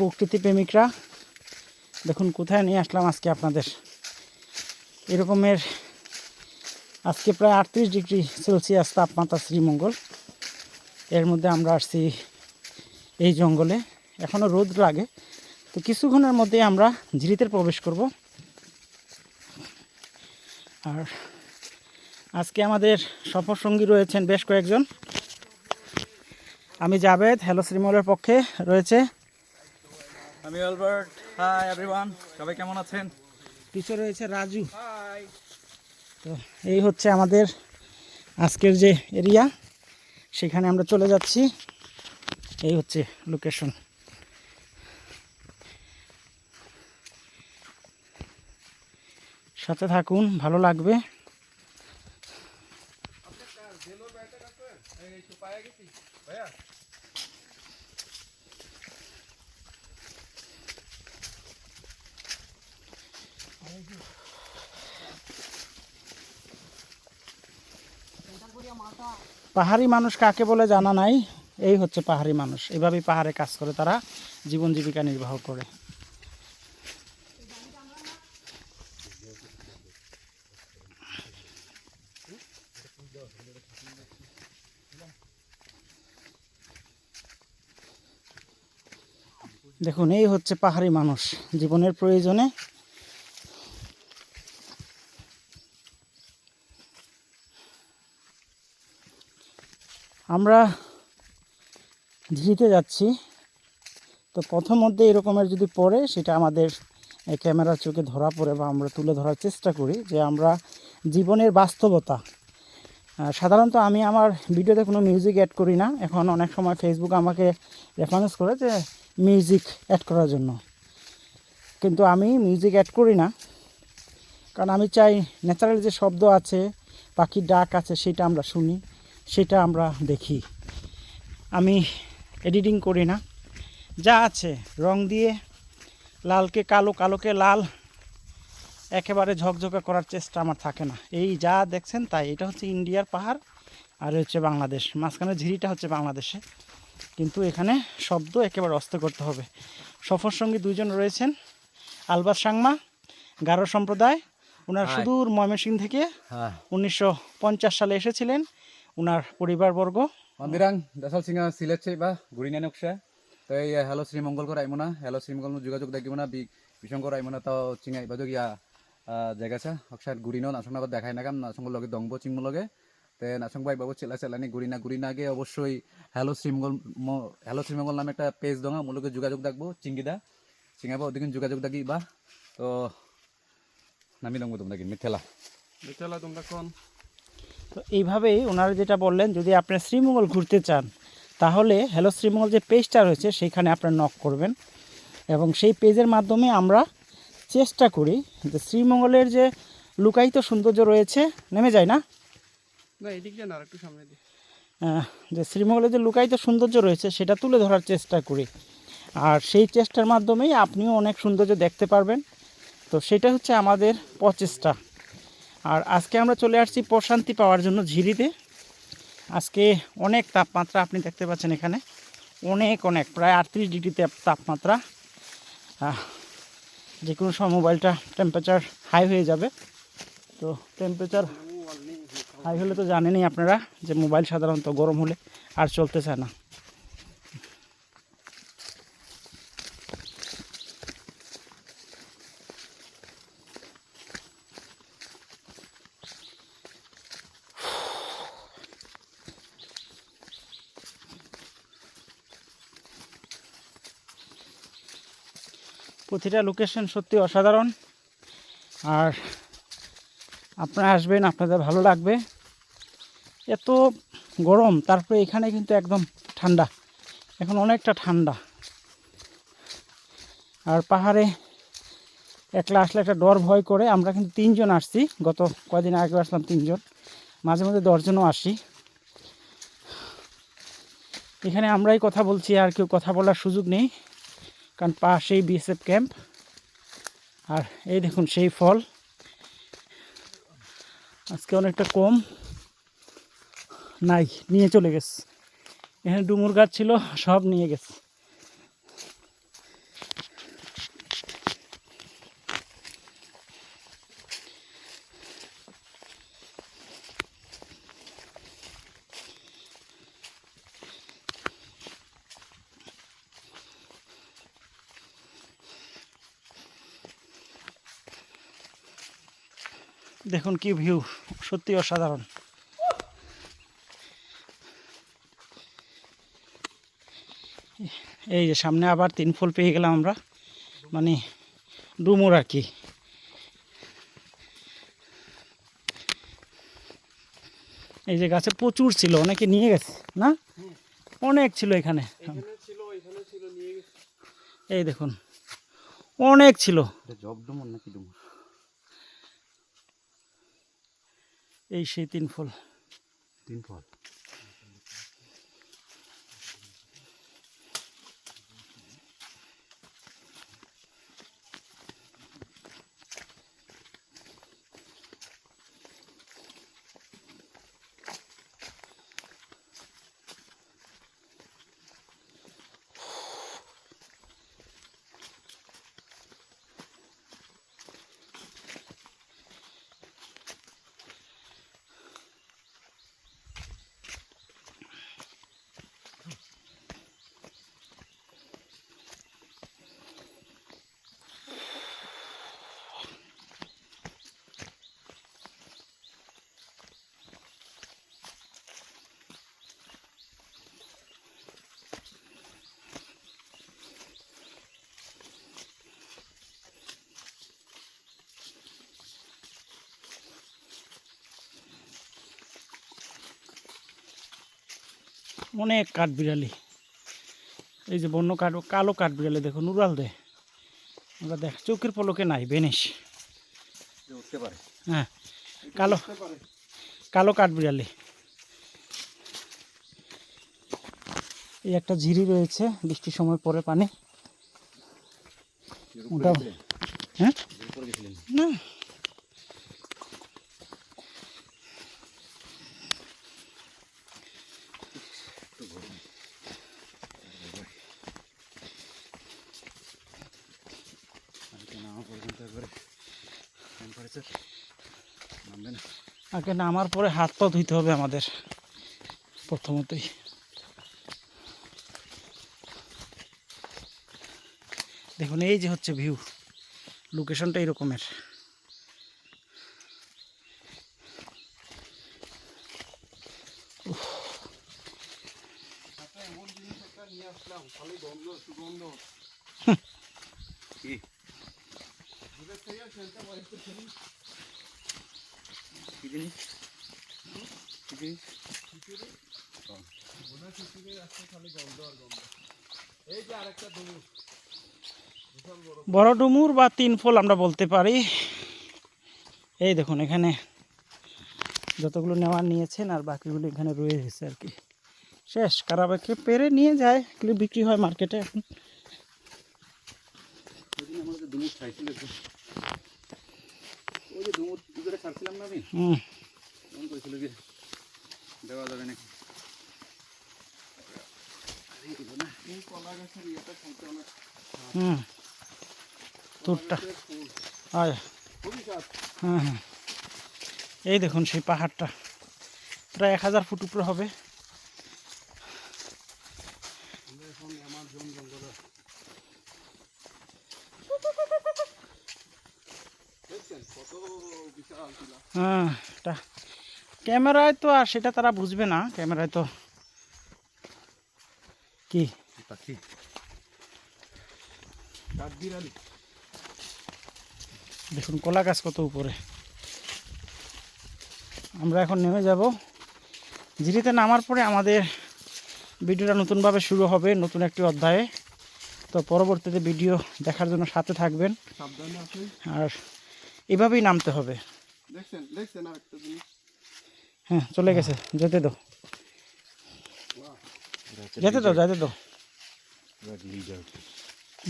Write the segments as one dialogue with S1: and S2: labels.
S1: প্রকৃতি প্রেমিকরা দেখুন, কোথায় নিয়ে আসলাম আজকে আপনাদের? এরকমের আজকে প্রায় আটত্রিশ ডিগ্রি সেলসিয়াস তাপমাত্রা শ্রীমঙ্গল। এর মধ্যে আমরা আসছি এই জঙ্গলে। এখনও রোদ লাগে। তো কিছুক্ষণের মধ্যে আমরা ঝিরিতে প্রবেশ করব। আর আজকে আমাদের সফর সঙ্গী রয়েছেন বেশ কয়েকজন। আমি জাভেদ, হ্যালো শ্রীমলের পক্ষে রয়েছে।
S2: আমি অ্যালবার্ট হাই এভরিওয়ান সবাই কেমন আছেন?
S1: পিছনে রয়েছে রাজু।
S2: হাই
S1: তো এই হচ্ছে আমাদের আজকের যে এরিয়া সেখানে আমরা চলে যাচ্ছি। এই হচ্ছে লোকেশন সাথে থাকুন ভালো লাগবে। পাহাড়ি মানুষ কাকে বলে জানা নাই? এই হচ্ছে পাহাড়ি মানুষ। এভাবেই পাহাড়ে কাজ করে, তারা জীবন জীবিকা নির্বাহ করে। দেখুন, এই হচ্ছে পাহাড়ি মানুষ। জীবনের প্রয়োজনে আমরা ঝিরিতে যাচ্ছি। তো প্রথম মধ্যে এরকমের যদি পড়ে, সেটা আমাদের ক্যামেরার চোখে ধরা পড়ে বা আমরা তুলে ধরার চেষ্টা করি যে আমরা জীবনের বাস্তবতা। সাধারণত আমি আমার ভিডিওতে কোনো মিউজিক অ্যাড করি না। এখন অনেক সময় ফেসবুক আমাকে রেফারেন্স করে যে মিউজিক অ্যাড করার জন্য। কিন্তু আমি মিউজিক অ্যাড করি না। কারণ আমি চাই ন্যাচারাল যে শব্দ আছে, পাখির ডাক আছে, সেটা আমরা শুনি। সেটা আমরা দেখি। আমি এডিটিং করি না। যা আছে রং দিয়ে লালকে কালো কালোকে লাল একেবারে ঝকঝকে করার চেষ্টা আমার থাকে না। এই যা দেখছেন তাই এটা হচ্ছে ইন্ডিয়ার পাহাড় আর হচ্ছে বাংলাদেশ। মাঝখানে ঝিরিটা হচ্ছে বাংলাদেশে। কিন্তু এখানে শব্দ একেবারে অস্ত করতে হবে। সফর সঙ্গী দুজন রয়েছেন আলবাস সাংমা গারো সম্প্রদায়। ওনার. সুদূর ময়মনসিংহ থেকে উনিশশো পঞ্চাশ সালে এসেছিলেন। ওনার পরিবারবর্গ।
S2: মন্দিরাং দাসাল সিংহ সিলেট বা গুড়িনা নকশা তো এই হ্যালো শ্রীমঙ্গলকর আইমনা হ্যালো শ্রীমঙ্গল যোগাযোগ দেখিমনা বি বিশঙ্কর আইমনা তো চিঙাই বাজক ইয়া জায়গাছা হকসার গুড়িনো নাসংনাবাদ দেখাই নাগাম নাসঙ্গল লগে দংব চিংম লগে। তে নাসং বাই বাবু চেলা চেলানি গুড়িনা গুড়িনা আগে অবশ্যই হ্যালো শ্রীমঙ্গল হ্যালো শ্রীমঙ্গল নামে একটা পেজ দঙা মুলকে যোগাযোগ দেখব চিঙ্গিদা চিঙাবো ওদিকে যোগাযোগ দেখি বা তো নামি দংবো তোমরা কি মিথেলা।
S3: বিকেলা তোমরা কোন?
S1: তো এইভাবেই ওনারা যেটা বললেন যদি আপনি শ্রীমঙ্গল ঘুরতে চান তাহলে হ্যালো শ্রীমঙ্গল যে পেজটা রয়েছে সেইখানে আপনার নক করবেন। এবং সেই পেজের মাধ্যমে আমরা চেষ্টা করি যে শ্রীমঙ্গলের যে লুকায়িত সৌন্দর্য রয়েছে নেমে যায় না? যে শ্রীমঙ্গলের যে লুকায়িত সৌন্দর্য রয়েছে সেটা তুলে ধরার চেষ্টা করি। আর সেই চেষ্টার মাধ্যমেই আপনিও অনেক সৌন্দর্য দেখতে পারবেন। তো সেটা হচ্ছে আমাদের প্রচেষ্টা। আর আজকে আমরা চলে আসছি প্রশান্তি পাওয়ার জন্য ঝিরিতে আজকে অনেক তাপমাত্রা আপনি দেখতে পাচ্ছেন এখানে। অনেক অনেক, প্রায় আটত্রিশ ডিগ্রি তাপমাত্রা। যে কোনো সময় মোবাইলটা টেম্পারেচার হাই হয়ে যাবে। তো টেম্পারেচার হাই হলে তো জানেনই আপনারা যে মোবাইল সাধারণত গরম হলে আর চলতে চায় না। প্রতিটা লোকেশন সত্যি অসাধারণ। আর আপনারা আসবেন, আপনাদের ভালো লাগবে। এত গরম, তারপরে এখানে কিন্তু একদম ঠান্ডা। এখন অনেকটা ঠান্ডা। আর পাহাড়ে একলা আসলে একটা ডর ভয় করে। আমরা কিন্তু তিনজন আসছি। গত কয়দিন আগে আসলাম তিনজন। মাঝে মাঝে দশজনও আসি। এখানে আমরাই কথা বলছি, আর কেউ কথা বলার সুযোগ নেই। কারণ পাশেই বিএসএফ ক্যাম্প। আর এই দেখুন সেই ফল। আজকে অনেকটা কম। নাই, নিয়ে চলে গেছে। এখানে ডুমুর গাছ ছিল, সব নিয়ে গেছে। দেখুন কি ভিউ সত্যি অসাধারণ। এই যে সামনে আবার তিন ফুল পেয়ে গেলাম আমরা মানে ডুমুর আর কি। এই যে গাছে প্রচুর ছিল অনেকে নিয়ে গেছে না? অনেক ছিল এখানে। এই দেখুন অনেক ছিল।
S2: জব ডুমুর নাকি ডুমুর?
S1: এই সেই তিন ফল।
S2: তিন ফল?
S1: অনেক কাঠ বিড়ালি এই যে বন্য কাঠ কালো কাঠ বিড়ালি দেখুন উড়াল দেয়। আমরা দেখ চোখের পলকে নাই বেনিস। হ্যাঁ কালো কালো কাঠ বিড়ালি এই একটা ঝিরি রয়েছে বৃষ্টির সময় পরে পানি। হ্যাঁ? না
S2: আজকে নামা পর্যন্ত একবারে টেম্পারেচার নামবে না
S1: আগে নামার পরে হাত পা ধুইতে হবে আমাদের প্রথমতই। দেখুন এই যে হচ্ছে ভিউ লোকেশনটা এরকমের।
S3: একটা বড়
S1: ডুমুর বা তিন ফল আমরা বলতে পারি। এই দেখুন এখানে যতগুলো নেওয়ার নিয়েছেন আর বাকিগুলো এখানে রয়ে গেছে আর কি। শেষ কারাবাকে পেরে নিয়ে যায় এগুলো বিক্রি হয় মার্কেটে এখন
S2: ওই দিন আমাদের ডুমুর খাইছিল একটু ওই যে ডুমুর কি ছাড়ছিলাম না আমি?
S1: হুম।
S2: করেছিল যে দেওয়া যাবে নাকি?
S3: কলা গাছের ইয়েটা খাইতে অনেক
S1: হুম। তুরটা।
S3: গাছের ফুল। খুবই কাজ
S1: হ্যাঁ হ্যাঁ এই দেখুন সেই পাহাড়টা। প্রায় এক হাজার ফুট উপরে হবে
S3: আমরা এখন অ্যামাজন জঙ্গলে দেখছেন কত বিশাল টিলা
S1: হ্যাঁ এটা ক্যামেরায় তো আর সেটা তারা বুঝবে না। ক্যামেরায় তো কি?
S2: পাখি।
S1: দেখুন কলা গাছ কত উপরে। আমরা এখন নেমে যাব। জিরিতে নামার পরে আমাদের ভিডিওটা নতুনভাবে শুরু হবে নতুন একটি অধ্যায়ে। তো পরবর্তীতে ভিডিও দেখার জন্য সাথে থাকবেন। আর এভাবেই নামতে হবে।
S3: দেখছেন দেখছেন আরেকটা জিনিস?
S1: হ্যাঁ চলে গেছে। যেতে দাও। যেতে দাও যেতে দাও।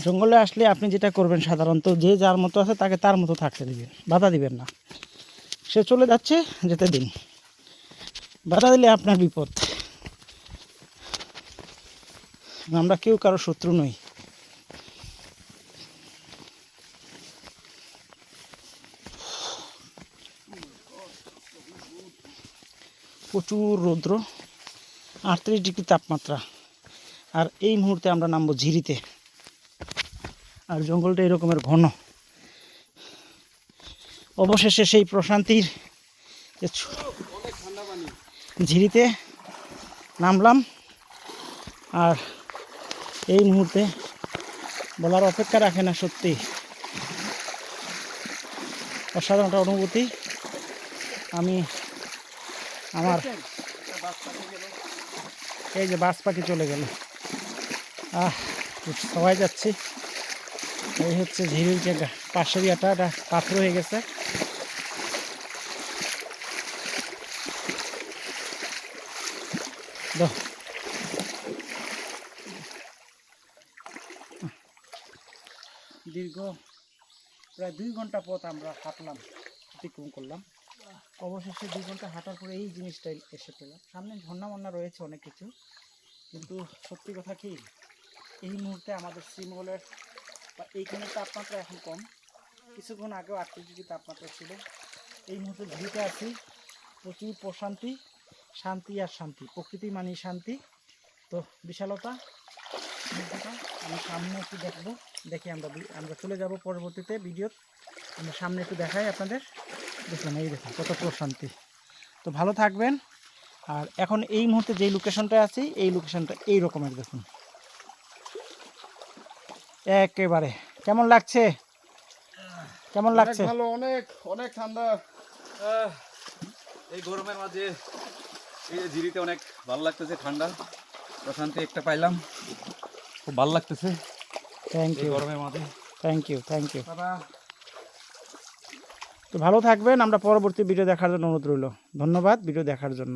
S1: জঙ্গলে আসলে আপনি যেটা করবেন সাধারণত, যে যার মতো আছে তাকে তার মতো থাকতে দিবেন বাধা দিবেন না। সে চলে যাচ্ছে, যেতে দিন। বাধা দিলে আপনার বিপদ। আমরা কেউ কারও শত্রু নই। প্রচুর রৌদ্র, আটত্রিশ ডিগ্রি তাপমাত্রা। আর এই মুহূর্তে আমরা নামবো ঝিরিতে। আর জঙ্গলটা এরকমের ঘন। অবশেষে সেই প্রশান্তির ঝিরিতে নামলাম। আর এই মুহূর্তে বলার অপেক্ষা রাখে না সত্যি। অসাধারণ অনুভূতি। আমি আমার এই যে বাস পাখি চলে গেল। আহ সবাই যাচ্ছি। এই হচ্ছে ঝিরির যে পাশের ইয়েটা এটা পাথর হয়ে গেছে। দীর্ঘ, প্রায় দুই ঘণ্টা পথ আমরা হাঁটলাম, অতিক্রম করলাম। অবশেষে দুই ঘণ্টা হাঁটার পরে এই জিনিসটাই এসে পেলাম সামনে ঝর্ণা মন্না রয়েছে অনেক কিছু, কিন্তু সত্যি কথা কি, এই মুহূর্তে আমাদের শ্রীমঙ্গলের বা এইখানে তাপমাত্রা এখন কম। কিছুক্ষণ আগেও আটত্রিশ ডিগ্রি তাপমাত্রা ছিল। এই মুহূর্তে ঝুড়িতে আছি। প্রচুর প্রশান্তি, শান্তি আর শান্তি, প্রকৃতি মানে শান্তি। তো বিশালতা আমি সামনে একটু দেখব। দেখি আমরা আমরা চলে যাব পরবর্তীতে ভিডিও আমরা সামনে একটু দেখাই আপনাদের। দেখলাম এই দেখুন কত প্রশান্তি। তো ভালো থাকবেন। আর এখন এই মুহূর্তে যেই লোকেশনটায় আছি এই লোকেশনটা এই রকমের দেখুন। একেবারে। কেমন লাগছে? কেমন লাগছে?
S3: ভালো অনেক অনেক ঠান্ডা।
S2: এই গরমের মাঝে এই যে জিরিতে অনেক ভালো লাগতেছে ঠান্ডা। প্রশান্তি একটা পাইলাম। খুব ভালো লাগতেছে
S1: থ্যাংক ইউ
S2: গরমের মাঝে।
S1: থ্যাংক ইউ থ্যাংক ইউ
S2: বাবা
S1: তো ভালো থাকবেন আমরা পরবর্তী ভিডিও দেখার জন্য অনুরোধ রইল। ধন্যবাদ ভিডিও দেখার জন্য।